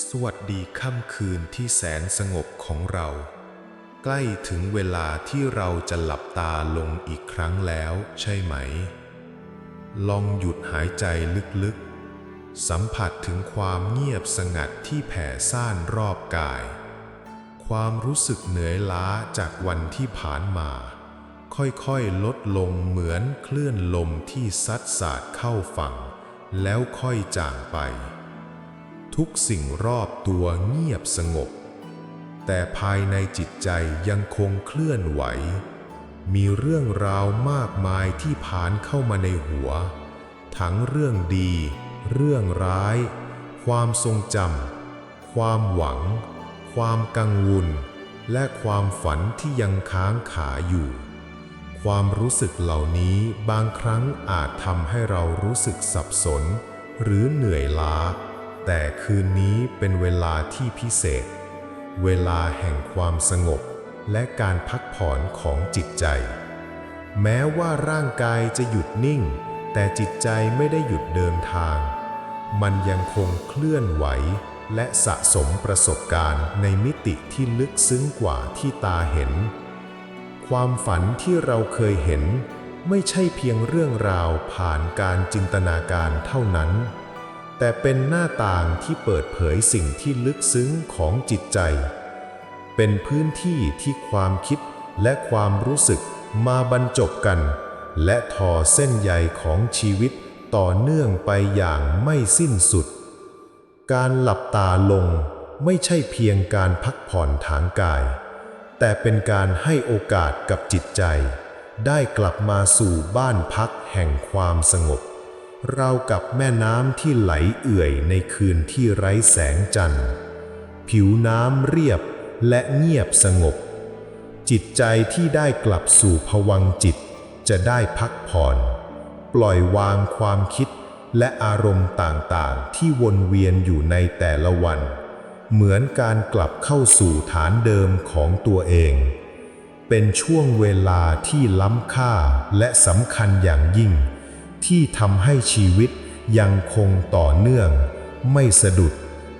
สวัสดีค่ำคืนที่แสนสงบของเรา ใกล้ถึงเวลาที่เราจะหลับตาลงอีกครั้งแล้วใช่ไหม ลองหยุดหายใจลึกๆ สัมผัสถึงความเงียบสงัดที่แผ่ซ่านรอบกาย ความรู้สึกเหนื่อยล้าจากวันที่ผ่านมา ค่อยๆ ลดลงเหมือนคลื่นลมที่ซัดสาดเข้าฝั่ง แล้วค่อยจางไป ทุกสิ่งรอบตัวเงียบสงบ แต่ภายในจิตใจยังคงเคลื่อนไหว มีเรื่องราวมากมายที่ผ่านเข้ามาในหัว ทั้งเรื่องดี เรื่องร้าย ความทรงจำความหวัง ความกังวล และความฝันที่ยังค้างขาอยู่ ความรู้สึกเหล่านี้บางครั้งอาจทำให้เรารู้สึกสับสน หรือเหนื่อยล้า แต่คืนนี้เป็นเวลาที่พิเศษ เวลาแห่งความสงบและการพักผ่อนของจิตใจ แม้ว่าร่างกายจะหยุดนิ่ง แต่จิตใจไม่ได้หยุดเดินทาง มันยังคงเคลื่อนไหว และสะสมประสบการณ์ในมิติที่ลึกซึ้งกว่าที่ตาเห็น ความฝันที่เราเคยเห็น ไม่ใช่เพียงเรื่องราวผ่านการจินตนาการเท่านั้น แต่เป็นหน้าต่างที่เปิดเผยสิ่งที่ลึกซึ้งของจิตใจ เป็นพื้นที่ที่ความคิดและความรู้สึกมาบรรจบกัน และทอเส้นใยของชีวิตต่อเนื่องไปอย่างไม่สิ้นสุด การหลับตาลงไม่ใช่เพียงการพักผ่อนทางกาย แต่เป็นการให้โอกาสกับจิตใจ ได้กลับมาสู่บ้านพักแห่งความสงบ เราวกับแม่น้ำที่ไหลเอื่อยในคืนที่ไร้แสงจันทร์ ผิวน้ำเรียบและเงียบสงบ จิตใจที่ได้กลับสู่ภวังจิตจะได้พักผ่อน ปล่อยวางความคิดและอารมณ์ต่างๆ ที่วนเวียนอยู่ในแต่ละวัน เหมือนการกลับเข้าสู่ฐานเดิมของตัวเอง เป็นช่วงเวลาที่ล้ำค่าและสำคัญอย่างยิ่ง ที่ทำให้ชีวิตยังคงต่อเนื่อง ไม่สะดุด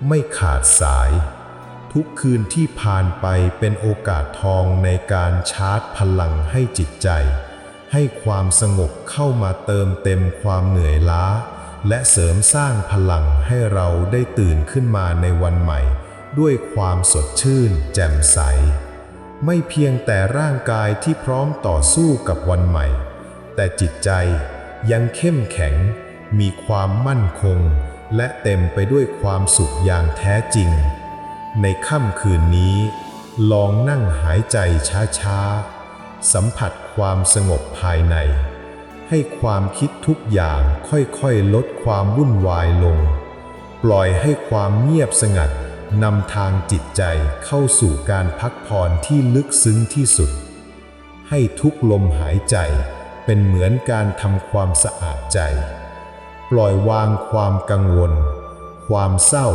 ไม่ขาดสาย ทุกคืนที่ผ่านไปเป็นโอกาสทองในการชาร์จพลังให้จิตใจ ให้ความสงบเข้ามาเติมเต็มความเหนื่อยล้า และเสริมสร้างพลังให้เราได้ตื่นขึ้นมาในวันใหม่ ด้วยความสดชื่น แจ่มใส ไม่เพียงแต่ร่างกายที่พร้อมต่อสู้กับวันใหม่ แต่จิตใจ ยังเข้มแข็ง มีความมั่นคง และเต็มไปด้วยความสุขอย่างแท้จริง ในค่ำคืนนี้ ลองนั่งหายใจช้าๆ สัมผัสความสงบภายใน ให้ความคิดทุกอย่างค่อยๆ ลดความวุ่นวายลง ปล่อยให้ความเงียบสงัดนำทางจิตใจเข้าสู่การพักผ่อนที่ลึกซึ้งที่สุด ให้ทุกลมหายใจ เป็นเหมือนการทำความสะอาดใจ ปล่อยวางความกังวล ความเศร้า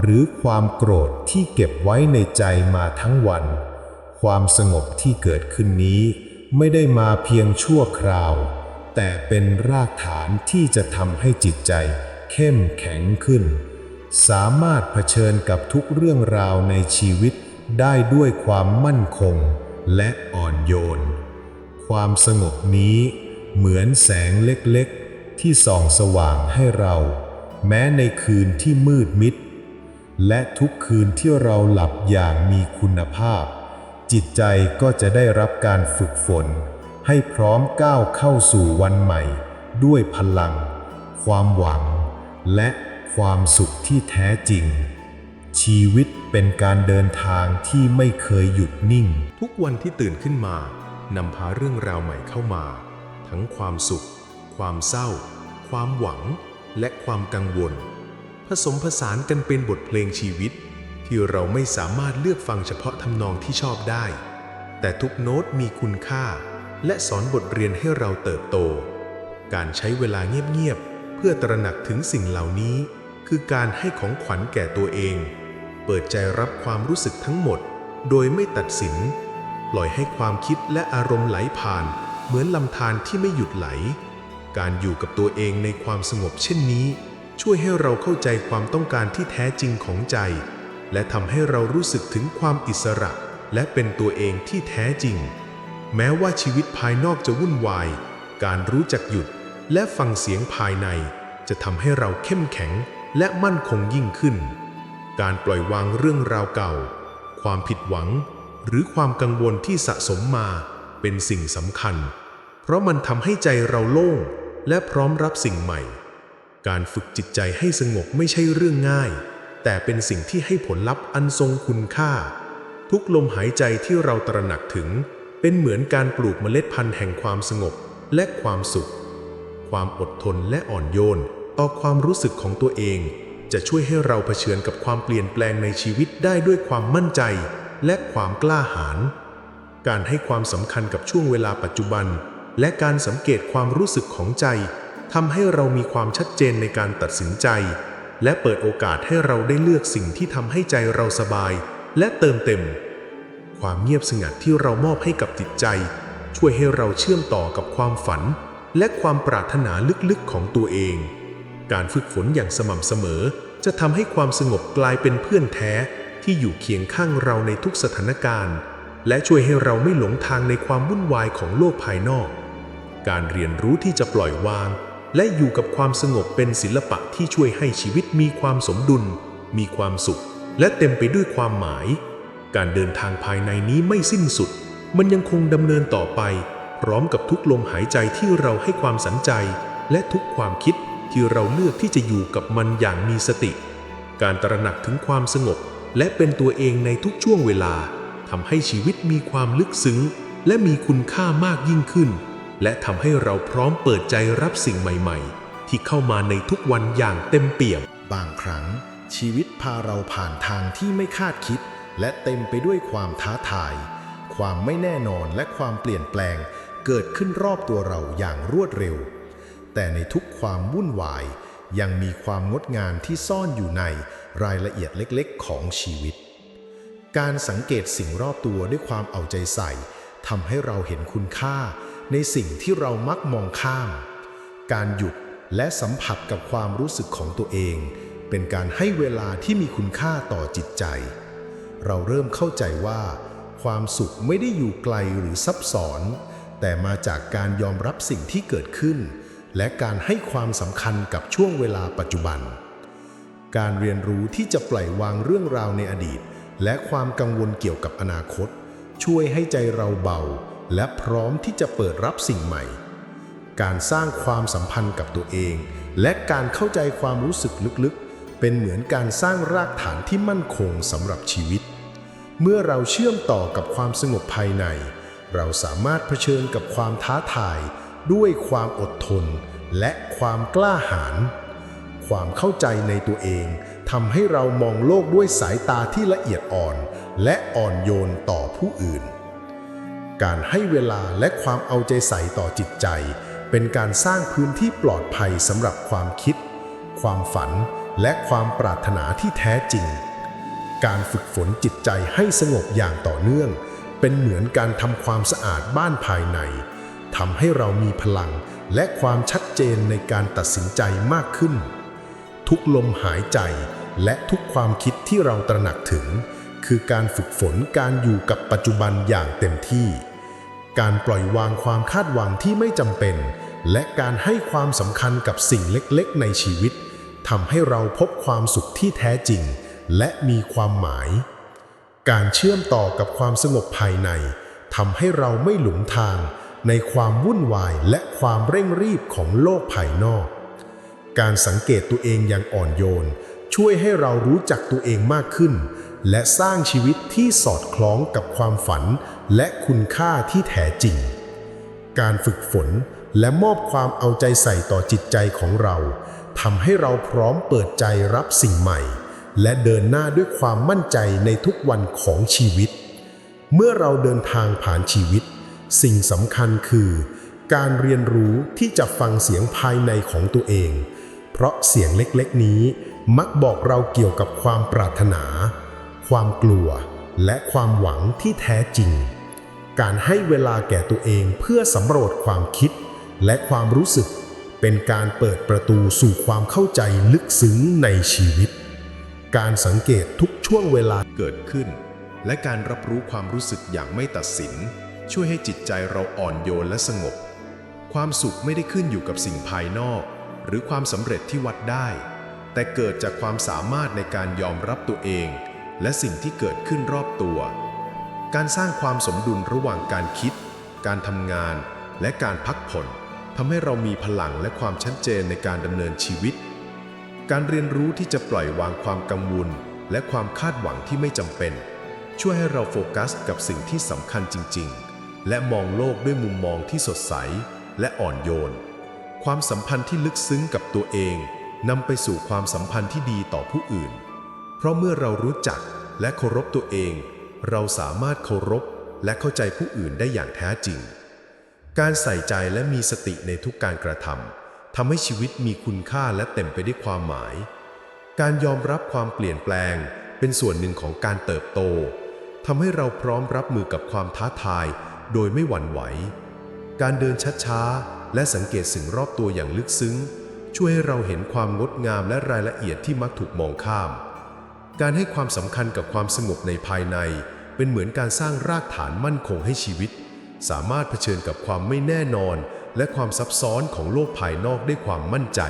หรือความโกรธที่เก็บไว้ในใจมาทั้งวัน ความสงบที่เกิดขึ้นนี้ไม่ได้มาเพียงชั่วคราว แต่เป็นรากฐานที่จะทำให้จิตใจเข้มแข็งขึ้น สามารถเผชิญกับทุกเรื่องราวในชีวิตได้ด้วยความมั่นคงและอ่อนโยน ความสงบนี้เหมือนแสงเล็กๆ ที่ส่องสว่างให้เรา แม้ในคืนที่มืดมิด และทุกคืนที่เราหลับอย่างมีคุณภาพ จิตใจก็จะได้รับการฝึกฝน ให้พร้อมก้าวเข้าสู่วันใหม่ ด้วยพลัง ความหวัง และความสุขที่แท้จริง ชีวิตเป็นการเดินทางที่ไม่เคยหยุดนิ่ง ทุกวันที่ตื่นขึ้นมา นำพาเรื่องราวใหม่เข้ามา ทั้งความสุข ความเศร้า ความหวัง และความกังวล ผสมผสานกันเป็นบทเพลงชีวิต ที่เราไม่สามารถเลือกฟังเฉพาะทำนองที่ชอบได้ แต่ทุกโน้ตมีคุณค่า และสอนบทเรียนให้เราเติบโต การใช้เวลาเงียบๆเพื่อตระหนักถึงสิ่งเหล่านี้ คือการให้ของขวัญแก่ตัวเอง เปิดใจรับความรู้สึกทั้งหมด โดยไม่ตัดสิน ปล่อยให้ความคิดและอารมณ์ไหลผ่าน เหมือนลำธารที่ไม่หยุดไหล การอยู่กับตัวเองในความสงบเช่นนี้ ช่วยให้เราเข้าใจความต้องการที่แท้จริงของใจ และทำให้เรารู้สึกถึงความอิสระ และเป็นตัวเองที่แท้จริง แม้ว่าชีวิตภายนอกจะวุ่นวาย การรู้จักหยุดและฟังเสียงภายใน จะทำให้เราเข้มแข็งและมั่นคงยิ่งขึ้น การปล่อยวางเรื่องราวเก่า ความผิดหวัง หรือความกังวลที่สะสมมาเป็นสิ่งสำคัญ เพราะมันทำให้ใจเราโล่งและพร้อมรับสิ่งใหม่ การฝึกจิตใจให้สงบไม่ใช่เรื่องง่าย แต่เป็นสิ่งที่ให้ผลลัพธ์อันทรงคุณค่า ทุกลมหายใจที่เราตระหนักถึง เป็นเหมือนการปลูกเมล็ดพันธุ์แห่งความสงบและความสุข ความอดทนและอ่อนโยนต่อความรู้สึกของตัวเอง จะช่วยให้เราเผชิญกับความเปลี่ยนแปลงในชีวิตได้ด้วยความมั่นใจ และความกล้าหาญ การให้ความสำคัญกับช่วงเวลาปัจจุบัน และการสังเกตความรู้สึกของใจทำให้เรามีความชัดเจนในการตัดสินใจ และเปิดโอกาสให้เราได้เลือกสิ่งที่ทำให้ใจเราสบาย และเติมเต็ม ความเงียบสงัดที่เรามอบให้กับจิตใจ ช่วยให้เราเชื่อมต่อกับความฝัน และความปรารถนาลึกๆของตัวเอง การฝึกฝนอย่างสม่ำเสมอ จะทำให้ความสงบกลายเป็นเพื่อนแท้ ที่อยู่เคียงข้างเราในทุกสถานการณ์ และช่วยให้เราไม่หลงทางในความวุ่นวายของโลกภายนอก การเรียนรู้ที่จะปล่อยวาง และอยู่กับความสงบเป็นศิลปะที่ช่วยให้ชีวิตมีความสมดุล มีความสุข และเต็มไปด้วยความหมาย การเดินทางภายในนี้ไม่สิ้นสุด มันยังคงดำเนินต่อไป พร้อมกับทุกลมหายใจที่เราให้ความสนใจ และทุกความคิดที่เราเลือกที่จะอยู่กับมันอย่างมีสติ การตระหนักถึงความสงบ และเป็นตัวเองในทุกช่วงเวลาทำให้ชีวิตมีความลึกซึ้ง และมีคุณค่ามากยิ่งขึ้น และทำให้เราพร้อมเปิดใจรับสิ่งใหม่ ๆ ที่เข้ามาในทุกวันอย่างเต็มเปี่ยม บางครั้ง ชีวิตพาเราผ่านทางที่ไม่คาดคิด และเต็มไปด้วยความท้าทาย ความไม่แน่นอนและความเปลี่ยนแปลง เกิดขึ้นรอบตัวเราอย่างรวดเร็ว แต่ในทุกความวุ่นวาย ยังมีความงดงามที่ซ่อนอยู่ในรายละเอียดเล็กๆ ของชีวิต การสังเกตสิ่งรอบตัวด้วยความเอาใจใส่ทำให้เราเห็นคุณค่าในสิ่งที่เรามักมองข้าม การหยุดและสัมผัสกับความรู้สึกของตัวเอง เป็นการให้เวลาที่มีคุณค่าต่อจิตใจ เราเริ่มเข้าใจว่า ความสุขไม่ได้อยู่ไกลหรือซับซ้อน แต่มาจากการยอมรับสิ่งที่เกิดขึ้น และการให้ความสำคัญกับช่วงเวลาปัจจุบัน การเรียนรู้ที่จะปล่อยวางเรื่องราวในอดีต และความกังวลเกี่ยวกับอนาคต ช่วยให้ใจเราเบา และพร้อมที่จะเปิดรับสิ่งใหม่ การสร้างความสัมพันธ์กับตัวเอง และการเข้าใจความรู้สึกลึกๆ เป็นเหมือนการสร้างรากฐานที่มั่นคงสำหรับชีวิต เมื่อเราเชื่อมต่อกับความสงบภายใน เราสามารถเผชิญกับความท้าทาย ด้วยความอดทนและความกล้าหาญ ความเข้าใจในตัวเองทำให้เรามองโลกด้วยสายตาที่ละเอียดอ่อน และอ่อนโยนต่อผู้อื่น การให้เวลาและความเอาใจใส่ต่อจิตใจ เป็นการสร้างพื้นที่ปลอดภัยสำหรับความคิด ความฝัน และความปรารถนาที่แท้จริง การฝึกฝนจิตใจให้สงบอย่างต่อเนื่อง เป็นเหมือนการทำความสะอาดบ้านภายใน ทำให้เรามีพลังและความชัดเจนในการตัดสินใจมากขึ้น ทุกลมหายใจและทุกความคิดที่เราตระหนักถึง คือการฝึกฝนการอยู่กับปัจจุบันอย่างเต็มที่ การปล่อยวางความคาดหวังที่ไม่จำเป็น และการให้ความสำคัญกับสิ่งเล็กๆ ในชีวิตทำให้เราพบความสุขที่แท้จริง และมีความหมาย การเชื่อมต่อกับความสงบภายในทำให้เราไม่หลงทาง ในความวุ่นวายและความเร่งรีบของโลกภายนอก การสังเกตตัวเองอย่างอ่อนโยน ช่วยให้เรารู้จักตัวเองมากขึ้น และสร้างชีวิตที่สอดคล้องกับความฝัน และคุณค่าที่แท้จริง การฝึกฝนและมอบความเอาใจใส่ต่อจิตใจของเราทำให้เราพร้อมเปิดใจรับสิ่งใหม่ และเดินหน้าด้วยความมั่นใจในทุกวันของชีวิต เมื่อเราเดินทางผ่านชีวิต สิ่งสำคัญคือ การเรียนรู้ที่จะฟังเสียงภายในของตัวเอง เพราะเสียงเล็กๆ นี้มักบอกเราเกี่ยวกับความปรารถนา ความกลัว และความหวังที่แท้จริง การให้เวลาแก่ตัวเองเพื่อสำรวจความคิด และความรู้สึก เป็นการเปิดประตูสู่ความเข้าใจลึกซึ้งในชีวิต การสังเกตทุกช่วงเวลาเกิดขึ้น และการรับรู้ความรู้สึกอย่างไม่ตัดสิน ช่วยให้จิตใจเราอ่อนโยนและสงบ ความสุขไม่ได้ขึ้นอยู่กับสิ่งภายนอก หรือความสำเร็จที่วัดได้ แต่เกิดจากความสามารถในการยอมรับตัวเอง และสิ่งที่เกิดขึ้นรอบตัว การสร้างความสมดุลระหว่างการคิด การทำงาน และการพักผ่อนทำให้เรามีพลังและความชัดเจนในการดำเนินชีวิต การเรียนรู้ที่จะปล่อยวางความกังวล และความคาดหวังที่ไม่จำเป็น ช่วยให้เราโฟกัสกับสิ่งที่สำคัญจริง ๆ และมองโลกด้วยมุมมองที่สดใสและอ่อนโยน ความสัมพันธ์ที่ลึกซึ้งกับตัวเองนำไปสู่ความสัมพันธ์ที่ดีต่อผู้อื่น เพราะเมื่อเรารู้จักและเคารพตัวเอง เราสามารถเคารพและเข้าใจผู้อื่นได้อย่างแท้จริง การใส่ใจและมีสติในทุกการกระทำทำให้ชีวิตมีคุณค่าและเต็มไปด้วยความหมาย การยอมรับความเปลี่ยนแปลง เป็นส่วนหนึ่งของการเติบโตทำให้เราพร้อมรับมือกับความท้าทาย โดยไม่หวั่นไหว การเดินช้าๆ และสังเกตสิ่งรอบตัวอย่างลึกซึ้ง ช่วยให้เราเห็นความงดงามและรายละเอียดที่มักถูกมองข้าม การให้ความสำคัญกับความสงบในภายใน เป็นเหมือนการสร้างรากฐานมั่นคงให้ชีวิต สามารถเผชิญกับความไม่แน่นอน และความซับซ้อนของโลกภายนอกได้ความมั่นใจ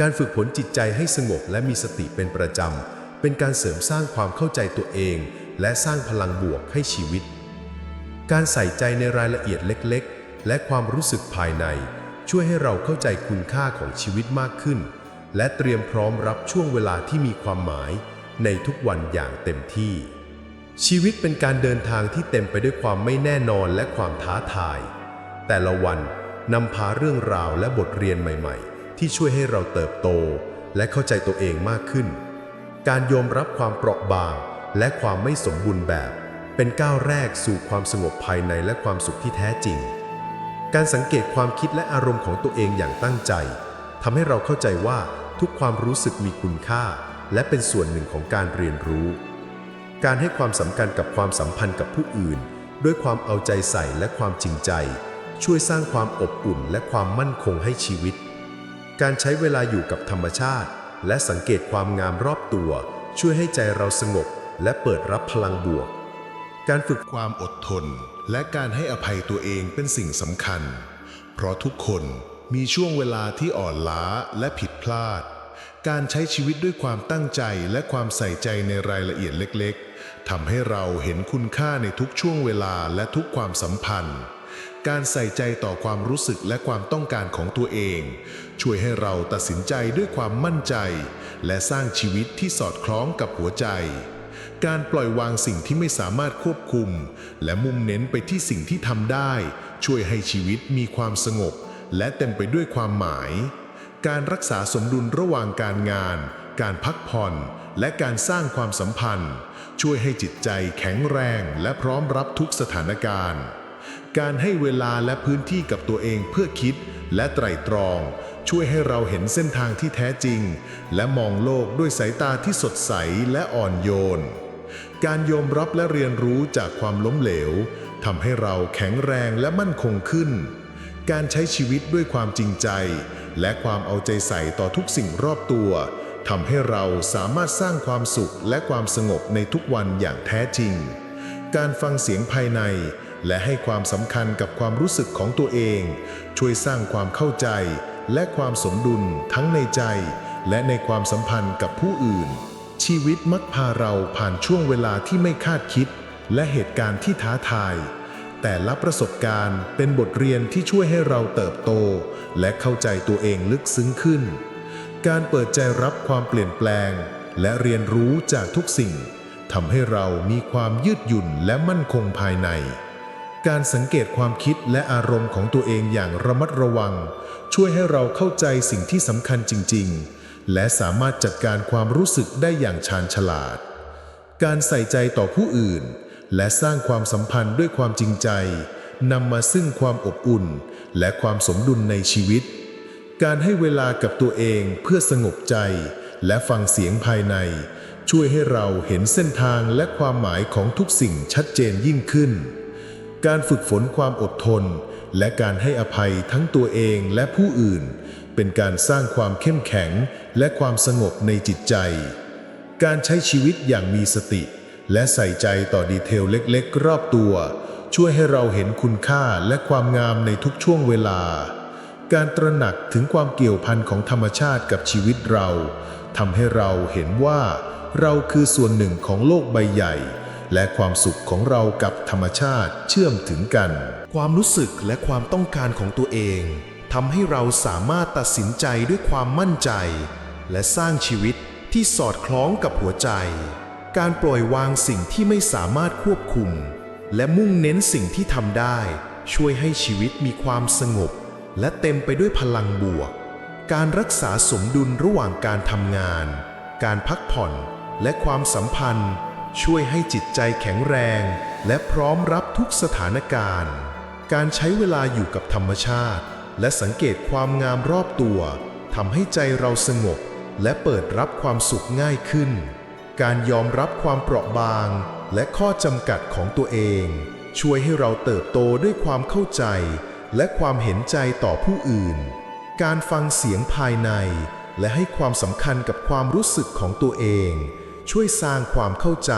การฝึกฝนจิตใจให้สงบและมีสติเป็นประจำเป็นการเสริมสร้างความเข้าใจตัวเอง และสร้างพลังบวกให้ชีวิต การใส่ใจในรายละเอียดเล็กๆ และความรู้สึกภายใน ช่วยให้เราเข้าใจคุณค่าของชีวิตมากขึ้น และเตรียมพร้อมรับช่วงเวลาที่มีความหมาย ในทุกวันอย่างเต็มที่ ชีวิตเป็นการเดินทางที่เต็มไปด้วยความไม่แน่นอนและความท้าทาย แต่ละวันนำพาเรื่องราวและบทเรียนใหม่ ๆ ที่ช่วยให้เราเติบโต และเข้าใจตัวเองมากขึ้น การยอมรับความเปราะบาง และความไม่สมบูรณ์แบบ เป็นก้าวแรกสู่ความสงบภายในและความสุขที่แท้จริง การสังเกตความคิดและอารมณ์ของตัวเองอย่างตั้งใจทำให้เราเข้าใจว่าทุกความรู้สึกมีคุณค่า และเป็นส่วนหนึ่งของการเรียนรู้ การให้ความสำคัญกับความสัมพันธ์กับผู้อื่น ด้วยความเอาใจใส่และความจริงใจ ช่วยสร้างความอบอุ่นและความมั่นคงให้ชีวิต การใช้เวลาอยู่กับธรรมชาติ และสังเกตความงามรอบตัว ช่วยให้ใจเราสงบและเปิดรับพลังบวก การฝึกความอดทน และการให้อภัยตัวเองเป็นสิ่งสำคัญ เพราะทุกคนมีช่วงเวลาที่อ่อนล้าและผิดพลาด การใช้ชีวิตด้วยความตั้งใจและความใส่ใจในรายละเอียดเล็กๆทำให้เราเห็นคุณค่าในทุกช่วงเวลาและทุกความสัมพันธ์ การใส่ใจต่อความรู้สึกและความต้องการของตัวเอง ช่วยให้เราตัดสินใจด้วยความมั่นใจ และสร้างชีวิตที่สอดคล้องกับหัวใจ การปล่อยวางสิ่งที่ไม่สามารถควบคุม และมุ่งเน้นไปที่สิ่งที่ทำได้ ช่วยให้ชีวิตมีความสงบ และเต็มไปด้วยความหมาย การรักษาสมดุลระหว่างการงาน การพักผ่อน และการสร้างความสัมพันธ์ ช่วยให้จิตใจแข็งแรงและพร้อมรับทุกสถานการณ์ การให้เวลาและพื้นที่กับตัวเองเพื่อคิดและไตร่ตรอง ช่วยให้เราเห็นเส้นทางที่แท้จริง และมองโลกด้วยสายตาที่สดใสและอ่อนโยน การยอมรับและเรียนรู้จากความล้มเหลวทำให้เราแข็งแรงและมั่นคงขึ้น การใช้ชีวิตด้วยความจริงใจ และความเอาใจใส่ต่อทุกสิ่งรอบตัวทำให้เราสามารถสร้างความสุขและความสงบในทุกวันอย่างแท้จริง การฟังเสียงภายใน และให้ความสำคัญกับความรู้สึกของตัวเอง ช่วยสร้างความเข้าใจ และความสมดุลทั้งในใจ และในความสัมพันธ์กับผู้อื่น ชีวิตมักพาเราผ่านช่วงเวลาที่ไม่คาดคิด และเหตุการณ์ที่ท้าทาย แต่ละประสบการณ์เป็นบทเรียนที่ช่วยให้เราเติบโต และเข้าใจตัวเองลึกซึ้งขึ้น การเปิดใจรับความเปลี่ยนแปลง และเรียนรู้จากทุกสิ่งทำให้เรามีความยืดหยุ่นและมั่นคงภายใน การสังเกตความคิดและอารมณ์ของตัวเองอย่างระมัดระวัง ช่วยให้เราเข้าใจสิ่งที่สำคัญจริง ๆ และสามารถจัดการความรู้สึกได้อย่างชาญฉลาด การใส่ใจต่อผู้อื่น และสร้างความสัมพันธ์ด้วยความจริงใจนำมาซึ่งความอบอุ่น และความสมดุลในชีวิต การให้เวลากับตัวเองเพื่อสงบใจ และฟังเสียงภายใน ช่วยให้เราเห็นเส้นทางและความหมายของทุกสิ่งชัดเจนยิ่งขึ้น การฝึกฝนความอดทน และการให้อภัยทั้งตัวเองและผู้อื่น เป็นการสร้างความเข้มแข็งและความสงบในจิตใจ การใช้ชีวิตอย่างมีสติ และใส่ใจต่อดีเทลเล็กๆ รอบตัว ช่วยให้เราเห็นคุณค่าและความงามในทุกช่วงเวลา การตระหนักถึงความเกี่ยวพันของธรรมชาติกับชีวิตเราทำให้เราเห็นว่าเราคือส่วนหนึ่งของโลกใบใหญ่ และความสุขของเรากับธรรมชาติเชื่อมถึงกัน ความรู้สึกและความต้องการของตัวเอง ทำให้เราสามารถตัดสินใจด้วยความมั่นใจ และสร้างชีวิตที่สอดคล้องกับหัวใจ การปล่อยวางสิ่งที่ไม่สามารถควบคุม และมุ่งเน้นสิ่งที่ทำได้ ช่วยให้ชีวิตมีความสงบ และเต็มไปด้วยพลังบวก การรักษาสมดุลระหว่างการทำงาน การพักผ่อนและความสัมพันธ์ ช่วยให้จิตใจแข็งแรง และพร้อมรับทุกสถานการณ์ การใช้เวลาอยู่กับธรรมชาติ และสังเกตความงามรอบตัวทำให้ใจเราสงบ และเปิดรับความสุขง่ายขึ้น การยอมรับความเปราะบาง และข้อจำกัดของตัวเอง ช่วยให้เราเติบโตด้วยความเข้าใจ และความเห็นใจต่อผู้อื่น การฟังเสียงภายใน และให้ความสำคัญกับความรู้สึกของตัวเอง ช่วยสร้างความเข้าใจ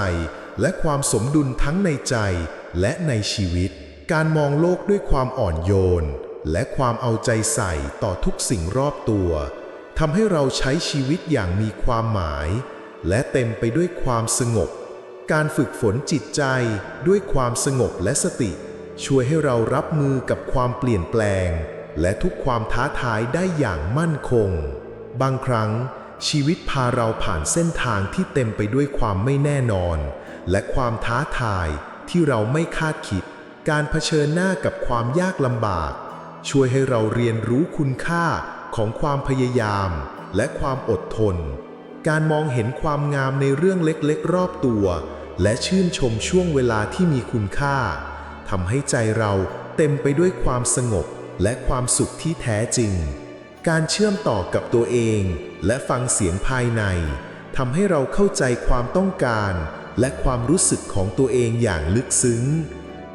และความสมดุลทั้งในใจและในชีวิต การมองโลกด้วยความอ่อนโยน และความเอาใจใส่ต่อทุกสิ่งรอบตัวทำให้เราใช้ชีวิตอย่างมีความหมาย และเต็มไปด้วยความสงบ การฝึกฝนจิตใจด้วยความสงบและสติ ช่วยให้เรารับมือกับความเปลี่ยนแปลง และทุกความท้าทายได้อย่างมั่นคง บางครั้ง ชีวิตพาเราผ่านเส้นทางที่เต็มไปด้วยความไม่แน่นอน และความท้าทายที่เราไม่คาดคิด การเผชิญหน้ากับความยากลำบาก ช่วยให้เราเรียนรู้คุณค่าของความพยายามและความอดทน การมองเห็นความงามในเรื่องเล็กๆ รอบตัว และชื่นชมช่วงเวลาที่มีคุณค่าทำให้ใจเราเต็มไปด้วยความสงบและความสุขที่แท้จริง การเชื่อมต่อกับตัวเองและฟังเสียงภายในทำให้เราเข้าใจความต้องการ และความรู้สึกของตัวเองอย่างลึกซึ้ง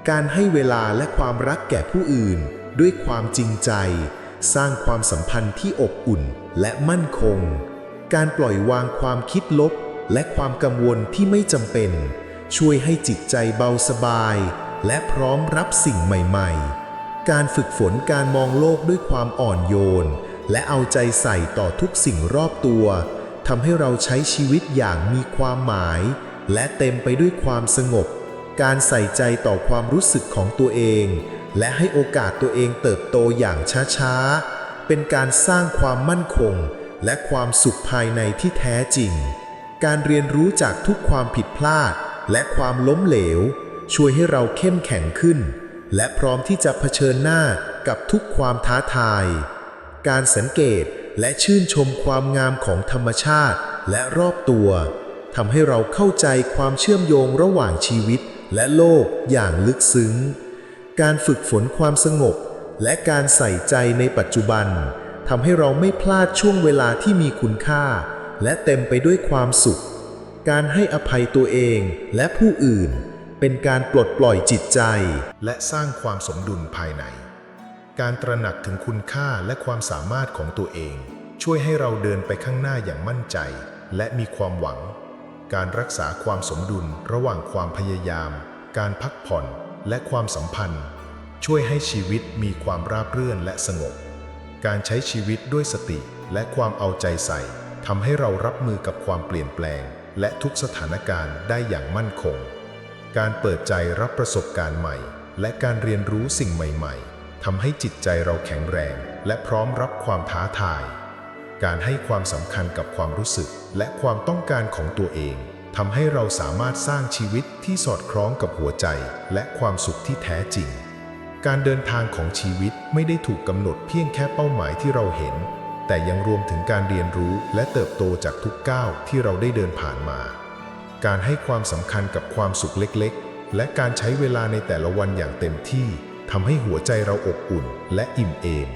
การให้เวลาและความรักแก่ผู้อื่น ด้วยความจริงใจ สร้างความสัมพันธ์ที่อบอุ่นและมั่นคง การปล่อยวางความคิดลบ และความกังวลที่ไม่จำเป็น ช่วยให้จิตใจเบาสบาย และพร้อมรับสิ่งใหม่ ๆ การฝึกฝนการมองโลกด้วยความอ่อนโยน และเอาใจใส่ต่อทุกสิ่งรอบตัวทำให้เราใช้ชีวิตอย่างมีความหมาย และเต็มไปด้วยความสงบ การใส่ใจต่อความรู้สึกของตัวเอง และให้โอกาสตัวเองเติบโตอย่างช้าๆ เป็นการสร้างความมั่นคง และความสุขภายในที่แท้จริง การเรียนรู้จากทุกความผิดพลาด และความล้มเหลว ช่วยให้เราเข้มแข็งขึ้น และพร้อมที่จะเผชิญหน้ากับทุกความท้าทาย การสังเกตและชื่นชมความงามของธรรมชาติและรอบตัวทำให้เราเข้าใจความเชื่อมโยงระหว่างชีวิต และโลกอย่างลึกซึ้ง การฝึกฝนความสงบ และการใส่ใจในปัจจุบันทำให้เราไม่พลาดช่วงเวลาที่มีคุณค่า และเต็มไปด้วยความสุข การให้อภัยตัวเองและผู้อื่น เป็นการปลดปล่อยจิตใจ และสร้างความสมดุลภายใน การตระหนักถึงคุณค่าและความสามารถของตัวเอง ช่วยให้เราเดินไปข้างหน้าอย่างมั่นใจ และมีความหวัง การรักษาความสมดุลระหว่างความพยายาม การพักผ่อนและความสัมพันธ์ ช่วยให้ชีวิตมีความราบรื่นและสงบ การใช้ชีวิตด้วยสติและความเอาใจใส่ทำให้เรารับมือกับความเปลี่ยนแปลง และทุกสถานการณ์ได้อย่างมั่นคง การเปิดใจรับประสบการณ์ใหม่ และการเรียนรู้สิ่งใหม่ ๆทำให้จิตใจเราแข็งแรง และพร้อมรับความท้าทาย การให้ความสำคัญกับความรู้สึกและความต้องการของตัวเองทำให้เราสามารถสร้างชีวิตที่สอดคล้องกับหัวใจ และความสุขที่แท้จริง การเดินทางของชีวิตไม่ได้ถูกกำหนดเพียงแค่เป้าหมายที่เราเห็น แต่ยังรวมถึงการเรียนรู้และเติบโตจากทุกก้าวที่เราได้เดินผ่านมา การให้ความสำคัญกับความสุขเล็กๆ และการใช้เวลาในแต่ละวันอย่างเต็มที่ทำให้หัวใจเราอบอุ่นและอิ่มเอม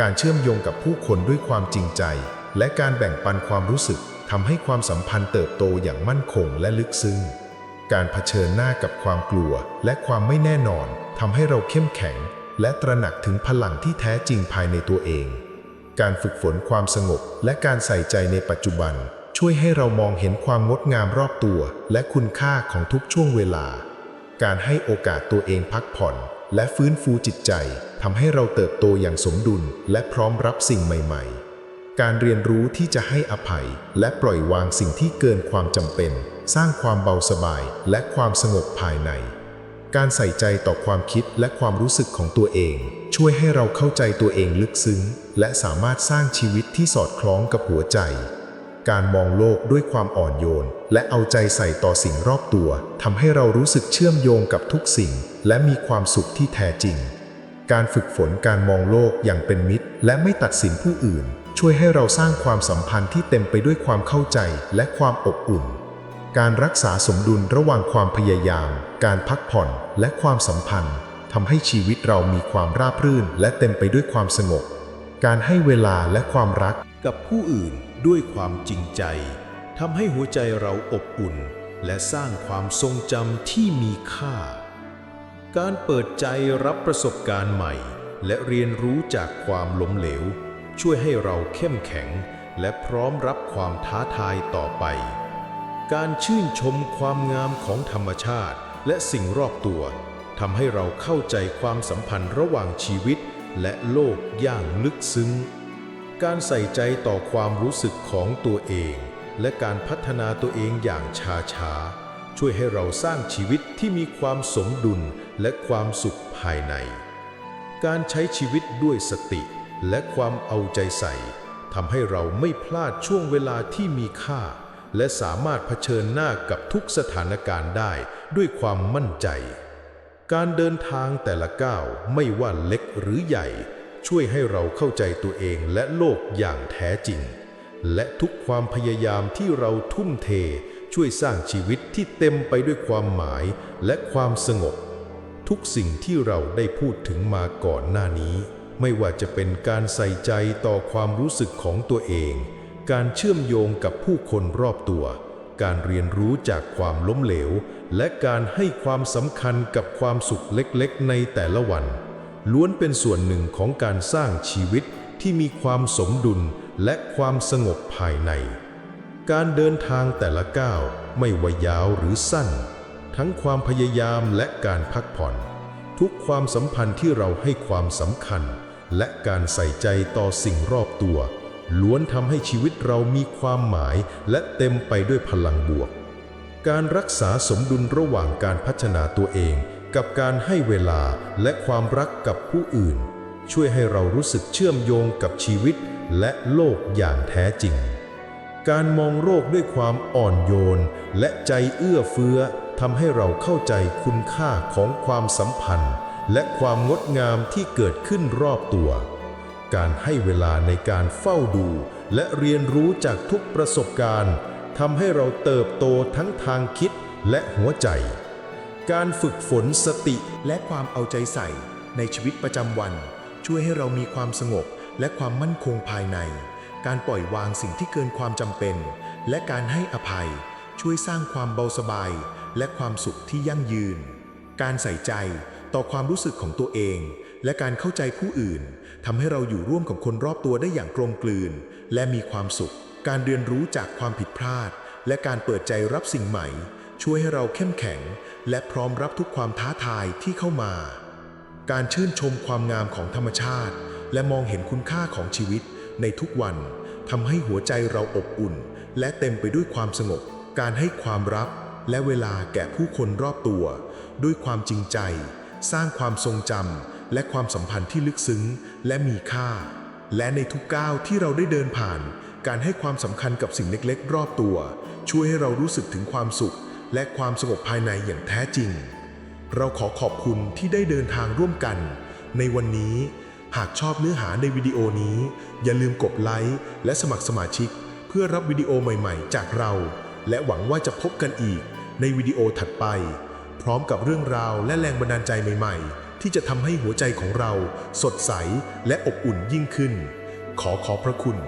การเชื่อมโยงกับผู้คนด้วยความจริงใจ และการแบ่งปันความรู้สึกทำให้ความสัมพันธ์เติบโตอย่างมั่นคงและลึกซึ้ง การเผชิญหน้ากับความกลัวและความไม่แน่นอนทำให้เราเข้มแข็ง และตระหนักถึงพลังที่แท้จริงภายในตัวเอง การฝึกฝนความสงบและการใส่ใจในปัจจุบัน ช่วยให้เรามองเห็นความงดงามรอบตัว และคุณค่าของทุกช่วงเวลา การให้โอกาสตัวเองพักผ่อน และฟื้นฟูจิตใจทำให้เราเติบโตอย่างสมดุลและพร้อมรับสิ่งใหม่ ๆ การเรียนรู้ที่จะให้อภัย และปล่อยวางสิ่งที่เกินความจำเป็น สร้างความเบาสบายและความสงบภายใน การใส่ใจต่อความคิดและความรู้สึกของตัวเอง ช่วยให้เราเข้าใจตัวเองลึกซึ้ง และสามารถสร้างชีวิตที่สอดคล้องกับหัวใจ การมองโลกด้วยความอ่อนโยน และเอาใจใส่ต่อสิ่งรอบตัวทำให้เรารู้สึกเชื่อมโยงกับทุกสิ่ง และมีความสุขที่แท้จริง การฝึกฝนการมองโลกอย่างเป็นมิตร และไม่ตัดสินผู้อื่น ช่วยให้เราสร้างความสัมพันธ์ที่เต็มไปด้วยความเข้าใจและความอบอุ่น การรักษาสมดุลระหว่างความพยายาม การพักผ่อนและความสัมพันธ์ทำให้ชีวิตเรามีความราบรื่น และเต็มไปด้วยความสงบ การให้เวลาและความรักกับผู้อื่นด้วยความจริงใจ ทำให้หัวใจเราอบอุ่น และสร้างความทรงจำที่มีค่า การเปิดใจรับประสบการณ์ใหม่ และเรียนรู้จากความล้มเหลว ช่วยให้เราเข้มแข็ง และพร้อมรับความท้าทายต่อไป การชื่นชมความงามของธรรมชาติ และสิ่งรอบตัวทำให้เราเข้าใจความสัมพันธ์ระหว่างชีวิต และโลกอย่างลึกซึ้ง การใส่ใจต่อความรู้สึกของตัวเอง และการพัฒนาตัวเองอย่างช้าช่วยให้เราสร้างชีวิตที่มีความสมดุลและความสุขภายใน การใช้ชีวิตด้วยสติและความเอาใจใส่ทำให้เราไม่พลาดช่วงเวลาที่มีค่า และสามารถเผชิญหน้ากับทุกสถานการณ์ได้ด้วยความมั่นใจ การเดินทางแต่ละก้าวไม่ว่าเล็กหรือใหญ่ ช่วยให้เราเข้าใจตัวเองและโลกอย่างแท้จริง และทุกความพยายามที่เราทุ่มเท ช่วยสร้างชีวิตที่เต็มไปด้วยความหมายและความสงบ ทุกสิ่งที่เราได้พูดถึงมาก่อนหน้านี้ ไม่ว่าจะเป็นการใส่ใจต่อความรู้สึกของตัวเอง การเชื่อมโยงกับผู้คนรอบตัว การเรียนรู้จากความล้มเหลว และการให้ความสำคัญกับความสุขเล็กๆ ในแต่ละวัน ล้วนเป็นส่วนหนึ่งของการสร้างชีวิตที่มีความสมดุล และความสงบภายใน การเดินทางแต่ละก้าวไม่ว่ายาวหรือสั้น ทั้งความพยายามและการพักผ่อน ทุกความสัมพันธ์ที่เราให้ความสำคัญ และการใส่ใจต่อสิ่งรอบตัว ล้วนทำให้ชีวิตเรามีความหมายและเต็มไปด้วยพลังบวก การรักษาสมดุลระหว่างการพัฒนาตัวเอง กับการให้เวลาและความรักกับผู้อื่น ช่วยให้เรารู้สึกเชื่อมโยงกับชีวิตและโลกอย่างแท้จริง การมองโลกด้วยความอ่อนโยน และใจเอื้อเฟื้อทำให้เราเข้าใจคุณค่าของความสัมพันธ์ และความงดงามที่เกิดขึ้นรอบตัว การให้เวลาในการเฝ้าดู และเรียนรู้จากทุกประสบการณ์ทำให้เราเติบโตทั้งทางคิดและหัวใจ การฝึกฝนสติและความเอาใจใส่ในชีวิตประจำวัน ช่วยให้เรามีความสงบและความมั่นคงภายใน การปล่อยวางสิ่งที่เกินความจำเป็น และการให้อภัย ช่วยสร้างความเบาสบาย และความสุขที่ยั่งยืน การใส่ใจต่อความรู้สึกของตัวเอง และการเข้าใจผู้อื่นทำให้เราอยู่ร่วมกับคนรอบตัวได้อย่างกลมกลืน และมีความสุข การเรียนรู้จากความผิดพลาด และการเปิดใจรับสิ่งใหม่ ช่วยให้เราเข้มแข็ง และพร้อมรับทุกความท้าทายที่เข้ามา การชื่นชมความงามของธรรมชาติ และมองเห็นคุณค่าของชีวิตในทุกวันทำให้หัวใจเราอบอุ่น และเต็มไปด้วยความสงบ การให้ความรักและเวลาแก่ผู้คนรอบตัว ด้วยความจริงใจ สร้างความทรงจำและความสัมพันธ์ที่ลึกซึ้งและมีค่า และในทุกก้าวที่เราได้เดินผ่าน การให้ความสำคัญกับสิ่งเล็กๆ รอบตัว ช่วยให้เรารู้สึกถึงความสุข และความสงบภายในอย่างแท้จริง เราขอขอบคุณที่ได้เดินทางร่วมกัน ในวันนี้หากชอบเนื้อหาในวิดีโอนี้ อย่าลืมกดไลค์และสมัครสมาชิก เพื่อรับวิดีโอใหม่ๆ จากเรา และหวังว่าจะพบกันอีกในวิดีโอถัดไป พร้อมกับเรื่องราวและแรงบันดาลใจใหม่ๆ ที่จะทำให้หัวใจของเรา สดใสและอบอุ่นยิ่งขึ้น ขอขอบพระคุณ